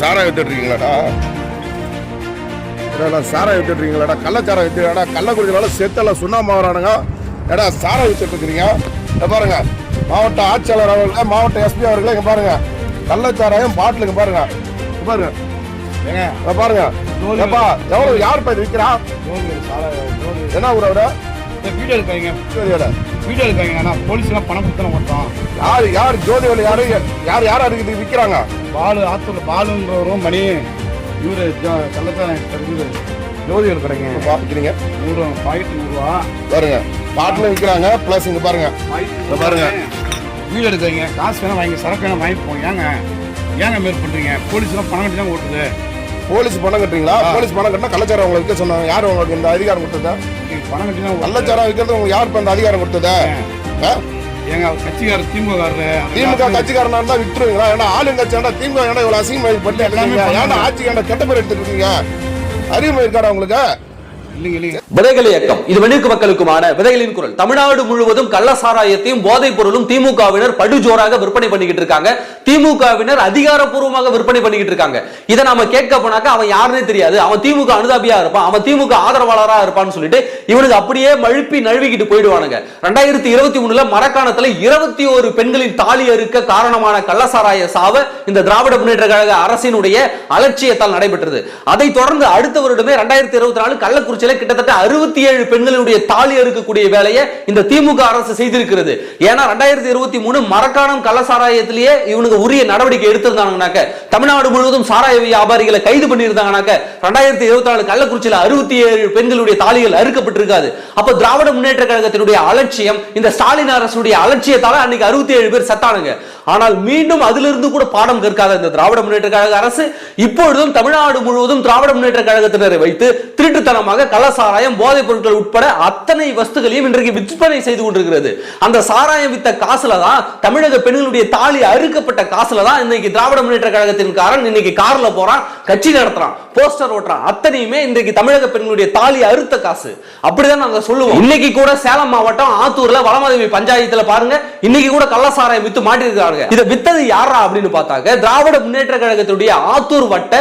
சாராயம் வித்துட்டு இருக்கீங்களாடா ஏடா சாராயம் வித்துட்டு இருக்கீங்களாடா கள்ளச்சாராயம் வித்துடா கள்ளக்குறிச்சினால செத்தெல்லாம் சுண்ணாம வரானுங்க ஏடா சாராயம் வித்துட்டு இருக்கிறீங்க இங்க பாருங்க மாவட்ட ஆட்சியாளர் அவர்களே மாவட்ட எஸ்பி அவர்களே இங்க பாருங்க. கள்ளச்சாராயம் பாட்டிலுங்க பாருங்க. பாருங்க. பாருங்க. எவ்வளவு யார் பையன் விற்கிறா என்ன ஊர் அவரு? வீடியோ எடுக்காதீங்க. ஜோதியோட வீடியோ எடுக்காதீங்க. நான் போலீஸ்லாம் பணம் கொடுத்து தான் ஓட்டோம் யார் யார் ஜோதியோட யாரு? யார் யார் அதுக்கு விற்கிறாங்க பாலு ஆத்தூர்ல பாலுன்றவரும் மணி. இவரு ஜ- கள்ளச்சாரம் இவரு. ஜோதிகள் கடைங்க. விற்கிறீங்க நூறு பாக்கெட் நூறுரூவா பாருங்க. பாட்டில் விற்கிறாங்க ப்ளஸ் இங்க பாருங்க. பாருங்க. வீடியோ எடுக்காதீங்க. காசு வேணா வாங்கி சரக்கு வேணா வாங்கிட்டு போங்க. ஏங்க? ஏங்க மேல் போலீஸ்லாம் பணம் கட்டி தான் ஓட்டுது. போலீஸ் பணம் கட்டுறீங்களா? போலீஸ் பணம் கட்டினா கள்ளச்சாரம் உங்களுக்கு விற்க சொன்னாங்க. யார் உங்களுக்கு இந்த அதிகாரம் கொடுத்ததா? நீங்க பணம் கட்டி தான் ஓட்டுது. கள்ளச்சாரம் விற்கிறது உங்களுக்கு யார் இப்ப இந்த அதிகாரம் கொடுத்ததா? அவர் கட்சிக்காரர் திமுககாரரு திமுக கட்சிக்காரனா இருந்தா விட்டுருவீங்களா? ஏன்னா ஆளுங்கட்சி ஏன்டா திமுக ஏன்டா இவ்வளவு அசிங்கமா பண்ணி எல்லாமே எடுத்துருக்கீங்க பண்ணணும். ஆட்சி ஏன்டா கெட்ட பேர் எடுத்துட்டு இருக்கீங்க. அறிவு இருக்காடா உங்களுக்கு? விதைகள் இயக்கம். இது வெண்ணிற்கு மக்களுக்குமான விதைகளின் குரல். தமிழ்நாடு முழுவதும் கள்ள சாராயத்தையும் போதைப் பொருளும் திமுகவினர் படுஜோராக விற்பனை பண்ணிக்கிட்டு இருக்காங்க. திமுகவினர் அதிகாரப்பூர்வமாக விற்பனை பண்ணிக்கிட்டு இருக்காங்க. இதை நாம கேட்க போனாக்க அவன் யாருன்னே தெரியாது. அவன் திமுக அனுதாபியா இருப்பான். அவன் திமுக ஆதரவாளரா இருப்பான்னு சொல்லிட்டு இவனுக்கு அப்படியே மழுப்பி நழுவிக்கிட்டு போயிடுவானுங்க. ரெண்டாயிரத்தி இருபத்தி மூணுல மரக்காணத்துல இருபத்தி ஒரு பெண்களின் தாலி அறுக்க காரணமான கள்ளசாராய சாவு இந்த திராவிட முன்னேற்ற கழக அரசினுடைய அலட்சியத்தால் நடைபெற்றது. அதை தொடர்ந்து அடுத்த வருடமே ரெண்டாயிரத்தி இருபத்தி நாலு கள்ளக்குறிச்சியில கிட்டத்தட்ட அறுபத்தி ஏழு பெண்களுடைய தாலி அறுக்கக்கூடிய வேலையை இந்த திமுக அரசு செய்திருக்கிறது. ஏன்னா ரெண்டாயிரத்தி இருபத்தி மூணு மரக்காணம் கள்ளசாராயத்திலேயே இவனுக்கு உரிய நடவடிக்கை எடுத்திருந்தாங்கனாக்க தமிழ்நாடு முழுவதும் சாராய வியாபாரிகளை கைது பண்ணியிருந்தாங்கனாக்க ரெண்டாயிரத்தி இருபத்தி நாலு கள்ளக்குறிச்சியில அறுபத்தி ஏழு பெண்களுடைய தாலிகள் அறுக்கப்பட்டிருக்காது. அப்ப திராவிட முன்னேற்ற கழகத்தினுடைய அலட்சியம் இந்த ஸ்டாலின் அரசுடைய அலட்சியத்தால அன்னைக்கு அறுபத்தி ஏழு பேர் சத்தானுங்க. ஆனால் மீண்டும் அதிலிருந்து கூட பாடம் கற்காத இந்த திராவிட முன்னேற்ற கழக அரசு இப்பொழுதும் தமிழ்நாடு முழுவதும் திராவிட முன்னேற்ற கழகத்தினரை வைத்து திருட்டுத்தனமாக கள்ளசாராயம் போதைப் பொருட்கள் உட்பட அத்தனை வஸ்துகளையும் இன்றைக்கு விற்பனை செய்து கொண்டிருக்கிறது. அந்த சாராயம் வித்த காசுல தான் தமிழக பெண்களுடைய தாலி அறுக்கப்பட்ட காசுல தான் இன்னைக்கு திராவிட முன்னேற்ற கழகத்தின் காரன் இன்னைக்கு கார்ல போறான் கட்சி நடத்துறான் போஸ்டர் ஓட்டுறான். அத்தனையுமே இன்றைக்கு தமிழக பெண்களுடைய தாலி அறுத்த காசு. அப்படிதான் நாங்க சொல்லுவோம். இன்னைக்கு கூட சேலம் மாவட்டம் ஆத்தூர்ல வளமாதேவி பஞ்சாயத்துல பாருங்க இன்னைக்கு கூட கள்ளசாராயம் வித்து மாட்டிருக்காங்க இதை வித்தது யாரா அப்படின்னு பார்த்தாக்க திராவிட முன்னேற்ற கழகத்துடைய ஆத்தூர் வட்ட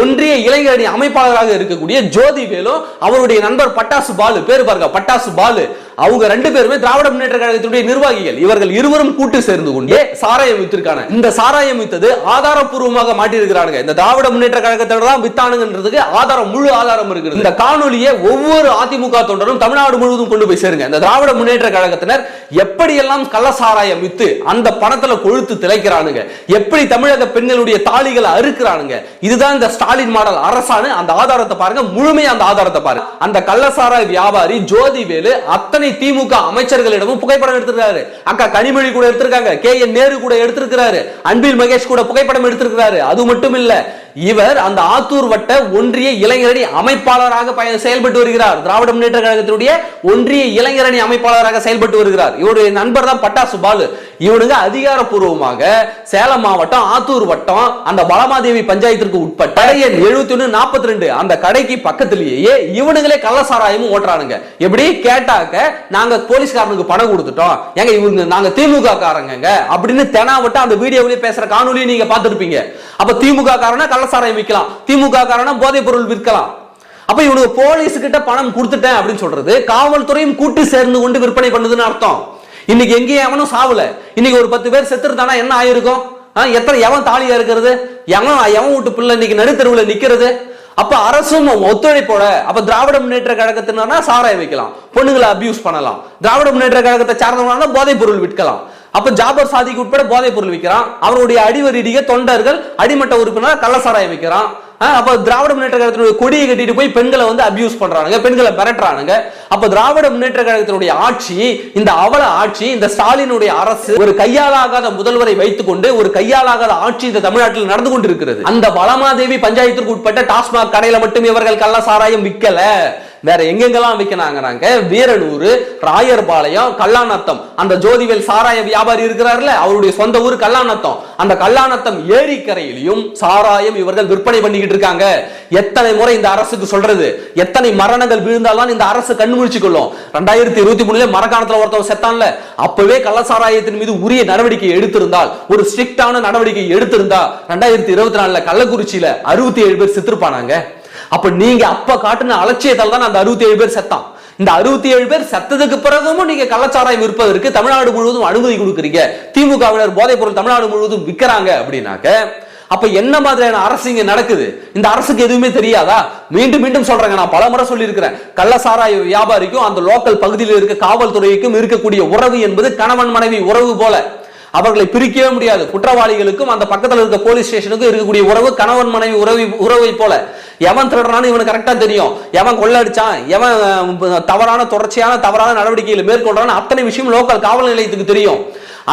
ஒன்றிய இளைஞரணி அமைப்பாளராக இருக்கக்கூடிய ஜோதி வேலு அவருடைய நண்பர் பட்டாசு பாலு. பேரு பாருங்க பட்டாசு பாலு. அவங்க ரெண்டு பேருமே திராவிட முன்னேற்ற கழகத்தினுடைய நிர்வாகிகள். இவர்கள் இருவரும் கூட்டு சேர்ந்து கொண்டே சாராயம் வித்திருக்காங்க. இந்த சாராயம் வித்தது ஆதாரப்பூர்வமாக மாட்டியிருக்கிறானுங்க இந்த திராவிட முன்னேற்ற கழகத்தோட தான் வித்தானுங்கிறதுக்கு ஆதாரம் முழு ஆதாரம் இருக்குது. இந்த காணொலியை ஒவ்வொரு அதிமுக தொண்டரும் தமிழ்நாடு முழுவதும் கொண்டு போய் சேருங்க. இந்த திராவிட முன்னேற்ற கழகத்தினர் எப்படியெல்லாம் கள்ள சாராயம் வித்து அந்த பணத்துல கொழுத்து திளைக்கிறானுங்க. எப்படி தமிழக பெண்களுடைய தாலிகளை அறுக்கிறானுங்க. இதுதான் இந்த ஸ்டாலின் மாடல் அரசானு அந்த ஆதாரத்தை பாருங்க. முழுமையா அந்த ஆதாரத்தை பாருங்க அந்த கள்ளசாராய வியாபாரி ஜோதிவேலு அத்தனை திமுக அமைச்சர்களிடமும் புகைப்படம் எடுத்திருக்காரு அக்கா கனிமொழி கூட எடுத்திருக்காங்க. கே என் நேரு கூட எடுத்திருக்கிறாரு. அன்பில் மகேஷ் கூட புகைப்படம் எடுத்திருக்கிறாரு. அது மட்டும் இல்ல இவர் அந்த ஆத்தூர் வட்ட ஒன்றிய இளைஞரணி அமைப்பாளராக செயல்பட்டு வருகிறார். திராவிட முன்னேற்ற கழகத்தினுடைய ஒன்றிய இளைஞரணி அமைப்பாளராக செயல்பட்டு வருகிறார். இவருடைய நண்பர் தான் பட்டாசு பாலு. இவனுங்க அதிகாரப்பூர்வமாக சேலம் மாவட்டம் ஆத்தூர் வட்டம் அந்த பலமாதேவி பஞ்சாயத்திற்கு உட்பட்ட கடை எழுபத்தி ஒன்று நாற்பத்தி ரெண்டு அந்த கடைக்கு பக்கத்திலேயே இவனுங்களே கள்ளசாராயமும் ஓட்டுறானுங்க. எப்படி? கேட்டாக்க நாங்க போலீஸ்காரனுக்கு பணம் கொடுத்துட்டோம். ஏங்க இவங்க நாங்க திமுக காரங்க அப்படின்னு தெனாவட்ட அந்த வீடியோவிலே பேசுற காணொலியை நீங்க பார்த்துருப்பீங்க. அப்ப திமுக காரனா கள்ளசாராயம் விற்கலாம். திமுக காரனா போதைப் பொருள் விற்கலாம். அப்ப இவனுக்கு போலீஸ் கிட்ட பணம் கொடுத்துட்டேன் அப்படின்னு சொல்றது காவல்துறையும் கூட்டு சேர்ந்து கொண்டு விற்பனை பண்ணுதுன்னு அர்த்தம். இன்னைக்கு எங்கேயும் எவனும் சாவல. இன்னைக்கு ஒரு பத்து பேர் செத்துருந்தானா என்ன ஆயிருக்கும்? ஆ, எத்தனை எவன் தாலியா இருக்கிறது? எவன் எவன் வீட்டு பிள்ளை இன்னைக்கு நடுத்தருவுல நிக்கிறது? அப்ப அரசும் ஒத்துழைப்போட அப்ப திராவிட முன்னேற்ற கழகத்தினா சாராயம் வைக்கலாம். பொண்ணுங்களை அபியூஸ் பண்ணலாம். திராவிட முன்னேற்ற கழகத்தை சார்ந்தவங்க போதைப் பொருள் விற்கலாம். அப்ப ஜாபர் சாதிக்கு உட்பட போதைப் பொருள் விற்கிறான். அவருடைய அடிவரிடிக தொண்டர்கள் அடிமட்ட உறுப்பினர் கள்ளசாராயம் விற்கிறான் அப்ப திராவிட முன்னேற்ற கழகத்தினுடைய கொடியை கட்டிட்டு போய் பெண்களை வந்து அபியூஸ் பண்றானுங்க பெண்களை மிரட்டுறானுங்க. அப்ப திராவிட முன்னேற்ற கழகத்தினுடைய ஆட்சி இந்த அவல ஆட்சி இந்த ஸ்டாலினுடைய அரசு ஒரு கையாலாகாத முதல்வரை வைத்துக்கொண்டு ஒரு கையாலாகாத ஆட்சி இந்த தமிழ்நாட்டில் நடந்து கொண்டிருக்கிறது. அந்த பலமாதேவி பஞ்சாயத்திற்கு உட்பட்ட டாஸ்மாக் கடையில மட்டும் இவர்கள் கள்ள சாராயம் விற்கல வேற எங்கெங்கெல்லாம் விற்கிறாங்க வீரனூர் ராயர்பாளையம் கல்லாநத்தம். அந்த ஜோதிவேல் சாராய வியாபாரி இருக்கிறார்ல அவருடைய சொந்த ஊர் கல்லாநத்தம். அந்த கல்லாநத்தம் ஏரிக்கரையிலையும் சாராயம் இவர்கள் விற்பனை பண்ணிக்கிட்டு பண்ணிக்கிட்டு இருக்காங்க. எத்தனை முறை இந்த அரசுக்கு சொல்றது? எத்தனை மரணங்கள் விழுந்தால்தான் இந்த அரசு கண்முழிச்சு கொள்ளும்? ரெண்டாயிரத்தி இருபத்தி மூணுல மரக்காணத்துல ஒருத்தவன் செத்தான்ல. அப்பவே கள்ளசாராயத்தின் மீது உரிய நடவடிக்கை எடுத்திருந்தால் ஒரு ஸ்ட்ரிக்டான நடவடிக்கை எடுத்திருந்தா ரெண்டாயிரத்தி இருபத்தி நாலுல கள்ளக்குறிச்சியில அறுபத்தி ஏழு பேர் செத்துருப்பானாங்க. அப்ப நீங்க அப்ப காட்டுன அலட்சியத்தால் தான் அந்த அறுபத்தி ஏழு பேர் செத்தான். இந்த அறுபத்தி ஏழு பேர் செத்ததுக்கு பிறகும் நீங்க கள்ளச்சாராயம் விற்பதற்கு தமிழ்நாடு முழுவதும் அனுமதி கொடுக்குறீங்க. திமுகவினர் போதைப் பொருள் தமிழ்நாடு முழுவதும் விற்கிறாங்க அப்படின்னாக்க அப்ப என்ன மாதிரியான அரசு இங்க நடக்குது? இந்த அரசுக்கு எதுவுமே தெரியாதா? மீண்டும் மீண்டும் சொல்றேங்க நான் பல முறை சொல்லியிருக்கிறேன். கள்ளசாராய வியாபாரிக்கும் அந்த லோக்கல் பகுதியில் இருக்க காவல்துறைக்கும் இருக்கக்கூடிய உறவு என்பது கணவன் மனைவி உறவு போல. அவர்களை பிரிக்கவே முடியாது. குற்றவாளிகளுக்கும் அந்த பக்கத்தில் இருக்க போலீஸ் ஸ்டேஷனுக்கும் இருக்கக்கூடிய உறவு கணவன் மனைவி உறவு உறவை போல. எவன் திருடுறான்னு இவனுக்கு கரெக்டா தெரியும். எவன் கொள்ளடிச்சான்? எவன் தவறான தொடர்ச்சியான தவறான நடவடிக்கைகளை மேற்கொள்றான்னு அத்தனை விஷயம் லோக்கல் காவல் நிலையத்துக்கு தெரியும்.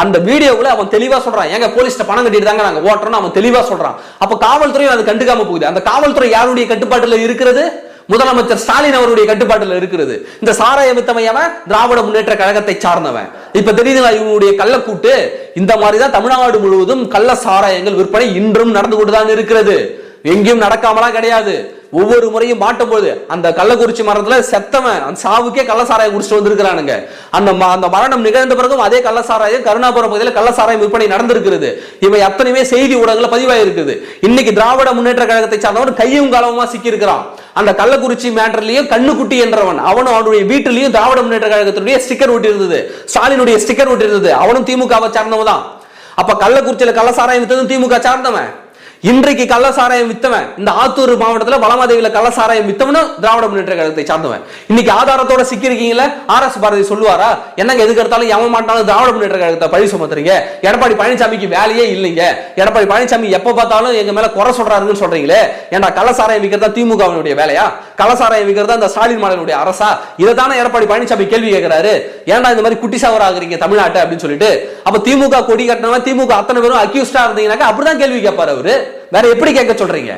அந்த வீடியோவில் அவன் தெளிவாக சொல்கிறான் எங்க போலீஸ்ட்ட பணம் கட்டிட்டு தாங்க நாங்கள் ஓட்டுறோம்னு அவன் தெளிவாக சொல்கிறான் அப்போ காவல்துறையும் அது கண்டுக்காம போகுது. அந்த காவல்துறை யாருடைய கட்டுப்பாட்டில் இருக்கிறது? முதலமைச்சர் ஸ்டாலின் அவருடைய கட்டுப்பாட்டில் இருக்கிறது. இந்த சாராய வித்தமையவன் திராவிட முன்னேற்ற கழகத்தை சார்ந்தவன். இப்ப தெரியுதுங்களா இவனுடைய கள்ளக்கூட்டு? இந்த மாதிரி தான் தமிழ்நாடு முழுவதும் கள்ள சாராயங்கள் விற்பனை இன்றும் நடந்து கொண்டுதான் இருக்கிறது. எங்கேயும் நடக்காமலாம் கிடையாது. ஒவ்வொரு முறையும் மாட்டும் போது அந்த கள்ளக்குறிச்சி மரத்துல செத்தவன் அந்த சாவுக்கே கள்ளசாராயம் குடிச்சிட்டு வந்திருக்கிறானுங்க. அந்த ம- அந்த மரணம் நிகழ்ந்த பிறகும் அதே கள்ளசாராயம் கருணாபுரம் பகுதியில் கள்ளசாராயம் விற்பனை நடந்திருக்கிறது. இவை அத்தனையுமே செய்தி ஊடகங்கள்ல பதிவாயிருக்குது. இன்னைக்கு திராவிட முன்னேற்ற கழகத்தை சார்ந்தவன் கையும் காலமா சிக்கி இருக்கிறான் அந்த கள்ளக்குறிச்சி மேட்டர்லயும் கண்ணுக்குட்டி என்றவன் அவனும் அவனுடைய வீட்டிலையும் திராவிட முன்னேற்ற கழகத்தினுடைய ஸ்டிக்கர் ஒட்டியிருந்தது. ஸ்டாலினுடைய ஸ்டிக்கர் ஒட்டியிருந்தது. அவனும் திமுகவை சார்ந்தவன் தான். அப்ப கள்ளக்குறிச்சியில கள்ளசாராயம் வித்ததும் திமுக சார்ந்தவன். இன்றைக்கு கள்ளசாராயம் வித்தவன் இந்த ஆத்தூர் மாவட்டத்தில் வளமாதேவியில கள்ளசாராயம் வித்தவனும் திராவிட முன்னேற்ற கழகத்தை சார்ந்தவன். இன்னைக்கு ஆதாரத்தோட சிக்கிருக்கீங்களா ஆர் எஸ் பாரதி சொல்லுவாரா? என்னங்க எதுக்கு எடுத்தாலும் எவன் மாட்டாலும் திராவிட முன்னேற்ற கழகத்தை பழி சுமத்துறீங்க? எடப்பாடி பழனிசாமிக்கு வேலையே இல்லைங்க. எடப்பாடி பழனிசாமி எப்ப பார்த்தாலும் எங்க மேல குறை சொல்றாருன்னு சொல்றீங்களே. ஏன்டா கள்ளசாராயம் விற்கிறதா திமுகவினுடைய வேலையா? கள்ளசாராயம் விற்கிறது இந்த ஸ்டாலின் மாடலுடைய அரசா? இதை தானே எடப்பாடி பழனிசாமி கேள்வி கேட்கிறாரு. ஏன்டா இந்த மாதிரி குட்டி சாவராக ஆகுறீங்க தமிழ்நாட்டை அப்படின்னு சொல்லிட்டு? அப்ப திமுக கொடி கட்டினவன் திமுக அத்தனை பேரும் அக்யூஸ்டா இருந்தீங்கன்னாக்கா அப்படிதான் கேள்வி கேட்பாரு அவரு. வேற எப்படி கேட்க சொல்றீங்க?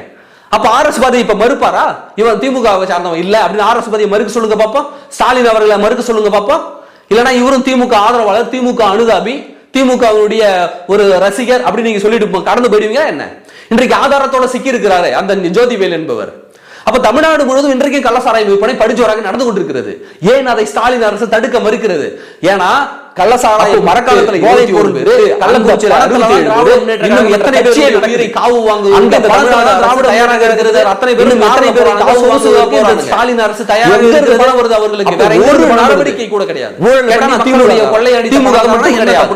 அப்ப ஆர் எஸ் பாதி இப்ப மறுப்பாரா? இவன் திமுக சார்ந்தவன் இல்ல அப்படின்னு ஆர் எஸ் பாதியை மறுக்க சொல்லுங்க பாப்போம். ஸ்டாலின் அவர்களை மறுக்க சொல்லுங்க பாப்போம். இல்லனா இவரும் திமுக ஆதரவாளர் திமுக அனுதாபி திமுகவுடைய ஒரு ரசிகர் அப்படின்னு நீங்க சொல்லிட்டு கடந்து போயிடுவீங்க என்ன? இன்றைக்கு ஆதாரத்தோட சிக்கி இருக்கிறாரு அந்த ஜோதிவேல் என்பவர். அப்ப தமிழ்நாடு முழுவதும் இன்றைக்கு கள்ளசாராய விற்பனை படிச்சோராக நடந்து கொண்டிருக்கிறது. ஏன் அதை ஸ்டாலின் அரசு தடுக்க மறுக்கிறது? ஏன்னா கள்ளசாராய மரக்காலத்துல போதைப் பொருள் இன்னும் எத்தனை பேர் காவு வாங்குவது அந்த தமிழ்நாடு திராவிட தயாராக இருக்கிறது. அத்தனை பேர் எத்தனை பேர் காவு வாங்குவதற்கு இந்த ஸ்டாலின் அரசு தயாராக இருக்கிறது. பணம் வருது அவர்களுக்கு. வேற ஒரு நடவடிக்கை கூட கிடையாது. திமுக கொள்ளையடி திமுக கிடையாது.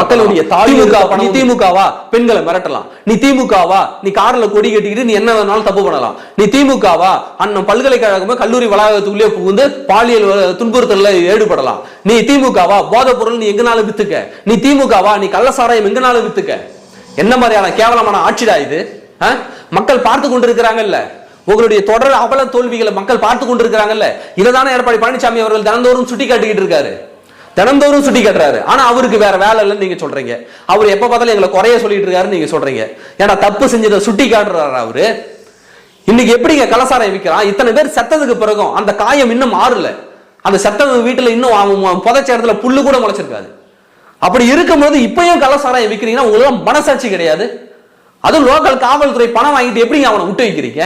மக்களுடைய திமுக நீ திமுகவா? பெண்களை மிரட்டலாம். நீ திமுகவா? நீ கார்ல கொடி கட்டிக்கிட்டு நீ என்ன வேணாலும் தப்பு பண்ணலாம். நீ திமுகவா? அண்ணன் பல்கலைக்கழகமே கல்லூரி வளாகத்துக்குள்ளே புகுந்து பாலியல் துன்புறுத்தல்ல ஈடுபடலாம். நீ திமுகவா? போதைப் பொருள் நீ எங்கனாலும் வித்துக்க? நீ திமுகவா நீ கள்ளசாராயம் எங்கனாலும் வித்துக்க? என்ன மாதிரியான கேவலமான ஆட்சிடா இது? மக்கள் பார்த்து கொண்டிருக்கிறாங்கல்ல. உங்களுடைய தொடர் அவல தோல்விகளை மக்கள் பார்த்து கொண்டிருக்கிறாங்கல்ல. இதைதானே எடப்பாடி பழனிசாமி அவர்கள் தினந்தோறும் சுட்டி காட்டிக்கிட்டு இருக்காரு. தினந்தோறும் சுட்டி காட்டுறாரு ஆனா அவருக்கு வேற வேலை இல்லைன்னு நீங்க சொல்றீங்க. அவர் எப்ப பார்த்தாலும் எங்களை குறைய சொல்லிட்டு இருக்காருன்னு நீங்க சொல்றீங்க. ஏன்னா தப்பு செஞ்சதை சுட்டி காட்டுறாரு அவரு. இன்னைக்கு எப்படிங்க கலசாரம் விற்கிறான் இத்தனை பேர் செத்ததுக்கு பிறகும் அந்த காயம் இன்னும் மாறல. அந்த செத்தவங்க வீட்டில் இன்னும் அவன் புதைச்ச இடத்துல புல்லு கூட முளைச்சிருக்காது. அப்படி இருக்கும்போது இப்பயும் கள்ளசாராயம் விற்கிறீங்கன்னா உங்களுக்கு மனசாட்சி கிடையாது. அதுவும் லோக்கல் காவல்துறை பணம் வாங்கிட்டு எப்படிங்க அவனை விட்டு வைக்கிறீங்க?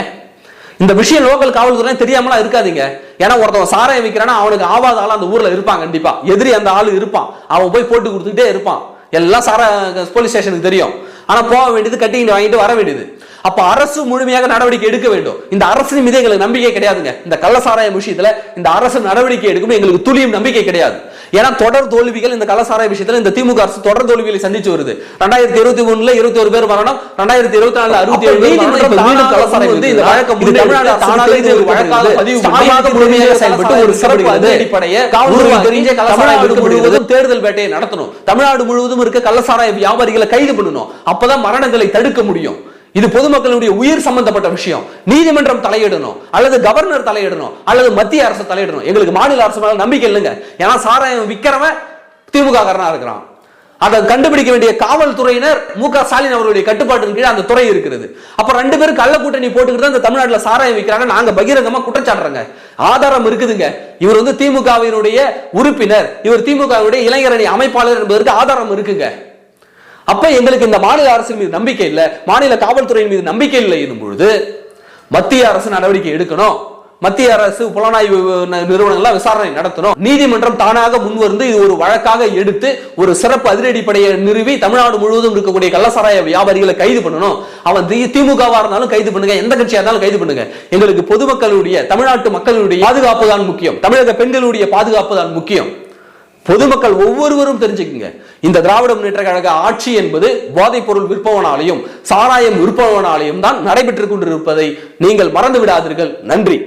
இந்த விஷயம் லோக்கல் காவல்துறை தெரியாமலாம் இருக்காதீங்க. ஏன்னா ஒருத்தவன் சாராயம் விற்கிறான்னா அவனுக்கு ஆவாத ஆள் அந்த ஊர்ல இருப்பான் கண்டிப்பா. எதிரி அந்த ஆள் இருப்பான். அவன் போய் போட்டு கொடுத்துக்கிட்டே இருப்பான். எல்லாம் சாரா போலீஸ் ஸ்டேஷனுக்கு தெரியும். ஆனா போக வேண்டியது கட்டிக்கிட்டு வாங்கிட்டு வர வேண்டியது. அப்ப அரசு முழுமையாக நடவடிக்கை எடுக்க வேண்டும். இந்த அரசின் மீது எங்களுக்கு நம்பிக்கை கிடையாதுங்க. இந்த கள்ளசாராய விஷயத்துல இந்த அரசு நடவடிக்கை எடுக்கும் எங்களுக்கு துளியும் நம்பிக்கை கிடையாது. ஏன்னா தொடர் தோல்விகள் இந்த கள்ளசாராய விஷயத்துல இந்த திமுக அரசு தொடர் தோல்விகளை சந்திச்சு வருது. ரெண்டாயிரத்தி இருபத்தி மூணுல இருபத்தி ஒரு பேர் மரணம் ரெண்டாயிரத்தி இருபத்தி நாலுல அறுபத்தி ஏழு தேர்தல் வேட்டையை நடத்தணும். தமிழ்நாடு முழுவதும் இருக்க கள்ளசாராய வியாபாரிகளை கைது பண்ணணும். அப்பதான் மரணங்களை தடுக்க முடியும். இது பொதுமக்களுடைய உயிர் சம்பந்தப்பட்ட விஷயம். நீதிமன்றம் தலையிடணும் அல்லது கவர்னர் தலையிடணும் அல்லது மத்திய அரசு தலையிடணும். எங்களுக்கு மாநில அரசு மேல நம்பிக்கை இல்லைங்க. ஏன்னா சாராயம் விற்கிறவன் திமுக காரனா இருக்கிறான். அதை கண்டுபிடிக்க வேண்டிய காவல்துறையினர் மு க ஸ்டாலின் அவருடைய கட்டுப்பாட்டின் கீழே அந்த துறை இருக்கிறது அப்ப ரெண்டு பேரும் கள்ள கூட்டணி போட்டுக்கிட்டு தான் இந்த தமிழ்நாட்டுல சாராயம் விற்கிறாங்க நாங்க பகிரங்கமா குற்றச்சாட்டுறங்க. ஆதாரம் இருக்குதுங்க. இவர் வந்து திமுகவினுடைய உறுப்பினர். இவர் திமுகவுடைய இளைஞரணி அமைப்பாளர் என்பதற்கு ஆதாரம் இருக்குங்க. அப்ப எங்களுக்கு இந்த மாநில அரசின் மீது நம்பிக்கை இல்லை மாநில காவல்துறையின் மீது நம்பிக்கை இல்லை எனும் பொழுது மத்திய அரசு நடவடிக்கை எடுக்கணும். மத்திய அரசு புலனாய்வு நிறுவனங்கள்லாம் விசாரணை நடத்தணும். நீதிமன்றம் தானாக முன்வந்து இது ஒரு வழக்காக எடுத்து ஒரு சிறப்பு அதிரடிப்படையை நிறுவி தமிழ்நாடு முழுவதும் இருக்கக்கூடிய கள்ளசாராய வியாபாரிகளை கைது பண்ணணும். அவன் தி- திமுகவா இருந்தாலும் கைது பண்ணுங்க எந்த கட்சியா இருந்தாலும் கைது பண்ணுங்க. எங்களுக்கு பொதுமக்களுடைய தமிழ்நாட்டு மக்களுடைய பாதுகாப்பு தான் முக்கியம். தமிழக பெண்களுடைய பாதுகாப்பு தான் முக்கியம். பொதுமக்கள் ஒவ்வொருவரும் தெரிஞ்சுக்குங்க. இந்த திராவிட முன்னேற்ற கழக ஆட்சி என்பது போதைப் பொருள் விற்பவனாலையும் சாராயம் விற்பவனாலையும் தான் நடைபெற்றுக் கொண்டிருப்பதை நீங்கள் மறந்து விடாதீர்கள் நன்றி.